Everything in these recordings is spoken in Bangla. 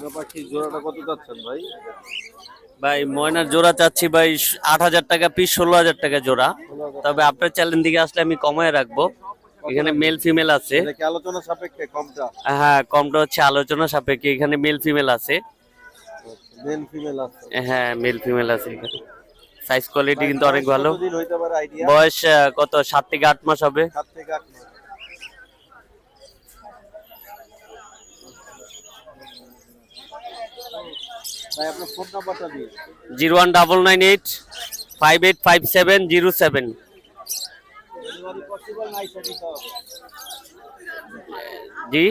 ময়না পাখি জোড়াটা কত যাচ্ছেন ভাই? ভাই ময়নার জোড়া চাচ্ছি ভাই আট হাজার টাকা পিস ষোলো হাজার টাকা জোড়া। তবে আপনার চ্যানেল দিকে আসলে আমি কমায় রাখব। এখানে মেল ফিমেল আছে। আলোচনা সাপেক্ষে কমটা? হ্যাঁ কমটা হচ্ছে আলোচনা সাপেক্ষে। এখানে মেল ফিমেল আছে। মেল ফিমেল আছে। হ্যাঁ মেল ফিমেল আছে এখানে। সাইজ কোয়ালিটি কিন্তু অনেক ভালো। বয়স কত? সাত থেকে আট মাস হবে। সাত থেকে আট মাস ভাই আপনার ফোন নাম্বারটা দিন zero one double nine eight five eight five seven zero seven. জি?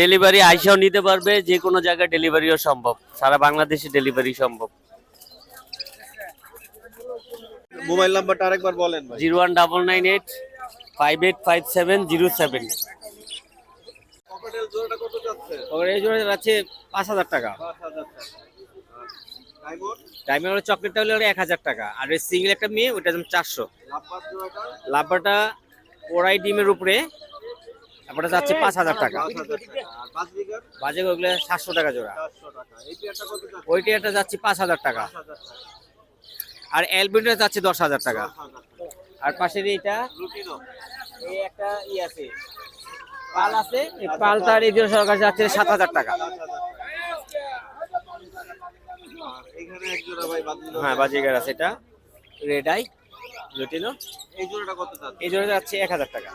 ডেলিভারি আইসাও নিতে পারবে যে কোনো জায়গায় ডেলিভারিও সম্ভব। সারা বাংলাদেশে ডেলিভারি সম্ভব। মোবাইল নাম্বারটা আরেকবার বলেন zero one double nine eight five eight five seven zero seven. জোড়াটা কত যাচ্ছে? ওর এই জোড়া যাচ্ছে পাঁচ হাজার টাকা। 5000 টাকা। ডায়মন্ড? হলো চকলেটটা হলো এক হাজার টাকা। আর ওই সিঙ্গেল একটা মেয়ে ওটা যেমন চারশো। জোড়াটা? লাভবারটা ওরাই ডিমের উপরে তারপরে যাচ্ছে পাঁচ হাজার টাকা। 5000 টাকা। বাজে ওগুলো সাতশো টাকা জোড়া। 400 টাকা। এই পেয়ারটা কত যাচ্ছে? ওইটা পাঁচ হাজার টাকা। 5000 টাকা। আর এলবিনটা যাচ্ছে দশ হাজার টাকা। 5000 টাকা। আর পাশের এইটা এই একটা ই আছে। পাল আছে এই পালটার এই জোড়া সরকার যাচ্ছে সাত হাজার টাকা। 5000 টাকা আর এখানে এক জোড়া ভাই বাজরিগার হ্যাঁ বাজিগার আছে এটা। রেড আই লুটিনো এই জোড়াটা কত যাচ্ছে? এই জোড়া যাচ্ছে এক হাজার টাকা।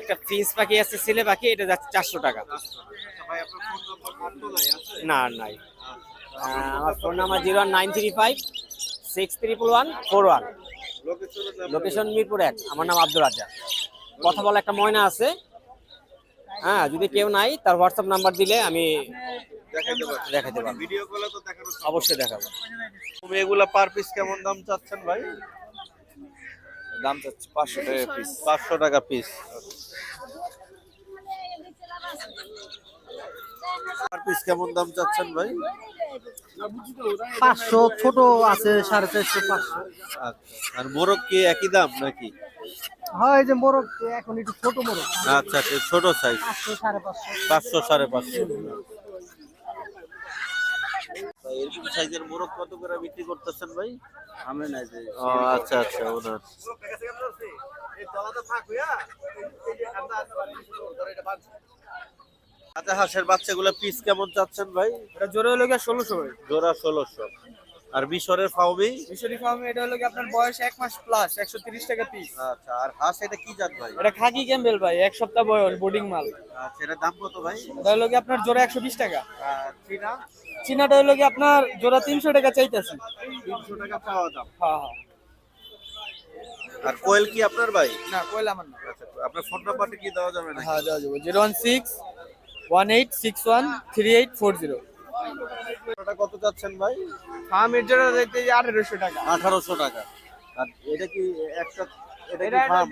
একটা প্রিন্স পাখি আছে ছেলে পাখি এটা যাচ্ছে চারশো টাকা। না নাই। আমার phone number zero one nine three five six triple one four one location Mirpur এক। আমার নাম আব্দুল রাজ্জাক। কথা বলা একটা ময়না আছে। হ্যাঁ যদি কেউ নাই তার হোয়াটসঅ্যাপ নাম্বার দিলে আমি দেখাইতে পারবেন দেখাতে পারব। ভিডিও কলে তো দেখানো অবশ্যই দেখাবো। তুমি এগুলা পার পিস কেমন দাম চাচ্ছেন ভাই? দাম চাচ্ছে পাঁচশো টাকা পিস পাঁচশো টাকা পিস পার পিস কেমন দাম চাচ্ছেন ভাই? পাঁচশো ছোট আছে সাড়ে চারশো পাঁচশো। আচ্ছা। আর মোরগ কি একই দাম নাকি? হয় যে মোরগ এখন একটু ছোট মোরগ। আচ্ছা আচ্ছা, ছোট সাইজ পাঁচশো সাড়ে পাঁচশো। পাঁচশো সাড়ে পাঁচশো। এরকম সাইজের মোরগ কত করে বিক্রি করতেছেন ভাই? নাই যে। আচ্ছা আচ্ছা ওনার। আচ্ছা হাঁসের বাচ্চাগুলো পিস কেমন চাচ্ছেন ভাই? এটা জোরে হলো গিয়ে ষোলোশো। জোড়া ষোলোশো। আর মিশরের ফাউমি মিশরি ফাউমি এটা হলো কি আপনার বয়স এক মাস প্লাস 130 টাকা পিস আচ্ছা আর হাঁস এটা কি জাত ভাই? এটা খাকি ক্যাম্বেল ভাই এক সপ্তাহ বয়স বোর্ডিং মাল। আচ্ছা এটা দাম কত ভাই? এটা হলো কি আপনার জোড়া 120 টাকা। আর চীনা? চীনাটা হলো কি আপনার জোড়া 300 টাকা চাইতাছি। 300 টাকা পাওয়া দাম। হ্যাঁ হ্যাঁ। আর কোয়েল কি আপনার ভাই? না কোয়েল আমার না। আচ্ছা আপনার ফোন নাম্বারটা কি দেওয়া যাবে না হ্যাঁ দেওয়া যাবে। 016 1861 3840 ওটা কত চাচ্ছেন ভাই? ফার্মের জোড়া যাইতে আঠেরোশো টাকা। আঠারোশো টাকা। আর এটা কি একটা ফার্ম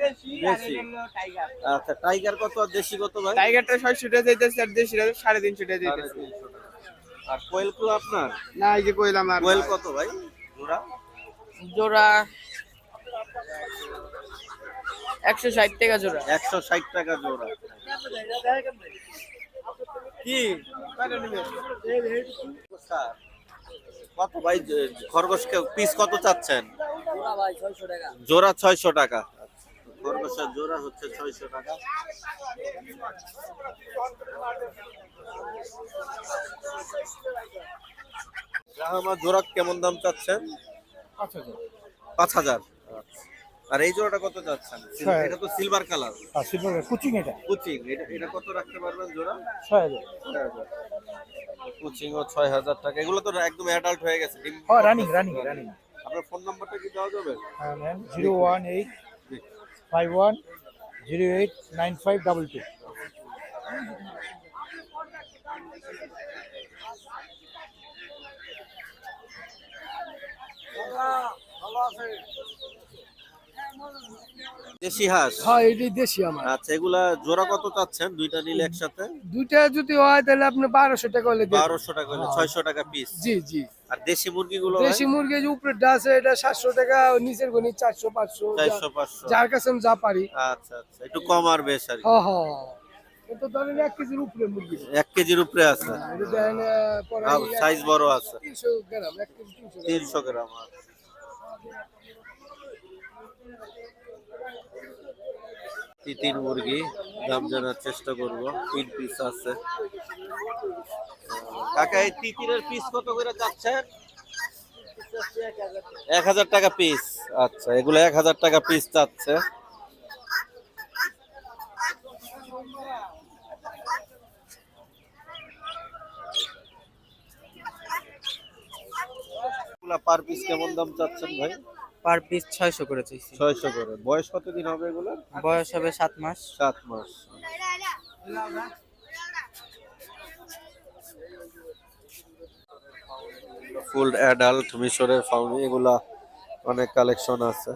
আচ্ছা টাইগার কত আর দেশি কত ভাই? টাইগারটা ছয়শো টাকা যাইতেছে আর দেশিটা সাড়ে তিনশো টাকা। আর কোয়েলগুলো আপনার? না এই যে কইলাম আর কোয়েল কত ভাই? জোড়া? জোড়া একশো ষাট টাকা জোড়া। একশো ষাট টাকা জোড়া। কি? কত ভাই খরগোশ পিস কত চাচ্ছেন? ভাই ছয়শো টাকা। জোড়া ছয়শো টাকা। খরগোশের জোড়া হচ্ছে ছয়শো টাকা। আমার জোড়া কেমন দাম চাচ্ছেন? পাঁচ হাজার। আর এই জোড়াটা কত চাচ্ছেন? এটা তো সিলভার কালার আর সিলভার কুচিং এটা। কুচিং এটা এটা কত রাখতে পারবেন জোড়া? ছয় হাজার। কোচিং ও ছয় হাজার টাকা। এগুলো তো একদম অ্যাডাল্ট হয়ে গেছে হ্যাঁ রানিং রানিং রানিং আপনার ফোন নাম্বারটা কি দেওয়া যাবে? হ্যাঁ ma'am zero one eight five one zero eight nine five double two দেশি হাঁস? হ্যাঁ এটাই দেশি আমার। আচ্ছা এগুলা জোড়া কত চাচ্ছেন? দুইটা নিলে একসাথে? দুইটা যদি হয় তাহলে আপনি বারোশো টাকা হলে বারোশো টাকা হলে ছয়শো টাকা পিস জি জি। আর দেশি মুরগিগুলো দেশি মুরগি যে উপরেরটা আছে এটা সাতশো টাকা নিচের গণি চারশো পাঁচশো চারশো পাঁচশো। যার কাছে আমি যা পারি। আচ্ছা আচ্ছা একটু কম আর বেশ আর। হ্যাঁ হ্যাঁ এটা ধরেন এক কেজির উপরে মুরগি। এক কেজির উপরে আছে? এটা দেখেন সাইজ বড় আছে। তিনশো গ্রাম এক কেজি তিনশো তিনশো গ্রাম আছে। তিতির মুরগি দাম জানার চেষ্টা করব। তিন পিস আছে। কাকা এই তিতিরের পিস কত করে যাচ্ছেন এক হাজার টাকা পিস আচ্ছা এগুলো এক হাজার টাকা পিস চাচ্ছে পার পিস কেমন দাম চাচ্ছেন ভাই? পার পিস ছয়শো করে চাইছি। ছয়শো করে। বয়স কতদিন হবে এগুলো? বয়স হবে সাত মাস। সাত মাস। ফুল অ্যাডাল্ট মিশরের ফাউনি এগুলা অনেক কালেকশন আছে।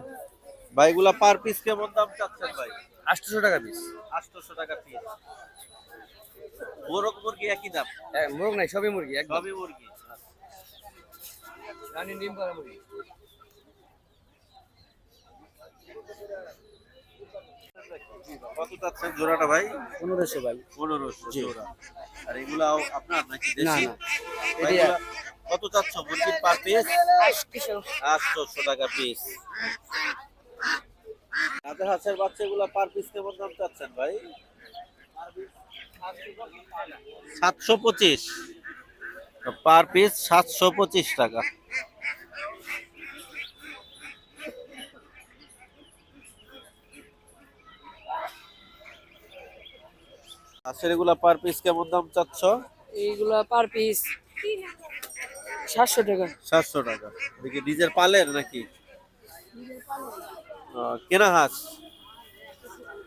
ভাই এগুলা পার পিস কেমন দাম চাচ্ছেন ভাই? আটশোশো টাকা পিস আটশোশো টাকা পিস মোরগ মুরগি একই দাম? মুরগ নাই সবই মুরগি একদম। সবই মুরগি। রানী ডিম মুরগি। কত চাচ্ছেন জোড়াটা ভাই? পনেরোশো ভাই। পনেরোশো জোড়া। আর এগুলাও আপনার নাকি দেশি? কত চাচ্ছ? মুরগির পার পিস আটশোশো টাকা পিস রাজা হাঁসের বাচ্চাগুলো পার পিস কেমন দাম চাচ্ছেন ভাই? সাতশো পঁচিশ। পার পিস সাতশো পঁচিশ টাকা। হাঁসের এগুলা পার পিস কেমন দাম চাচ্ছ? এইগুলা পার পিস সাতশো টাকা। সাতশো টাকা। দেখি নিজের পালের নাকি? কেনা হাঁস?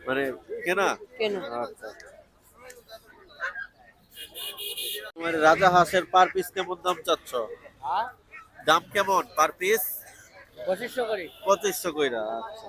মানে কেনা? কেন। আচ্ছা। তোমার রাজা হাঁসের পার পিস কেমন দাম চাচ্ছ? দাম কেমন পার পিস পঁচিশশো করে। পঁচিশশো কইরা আচ্ছা।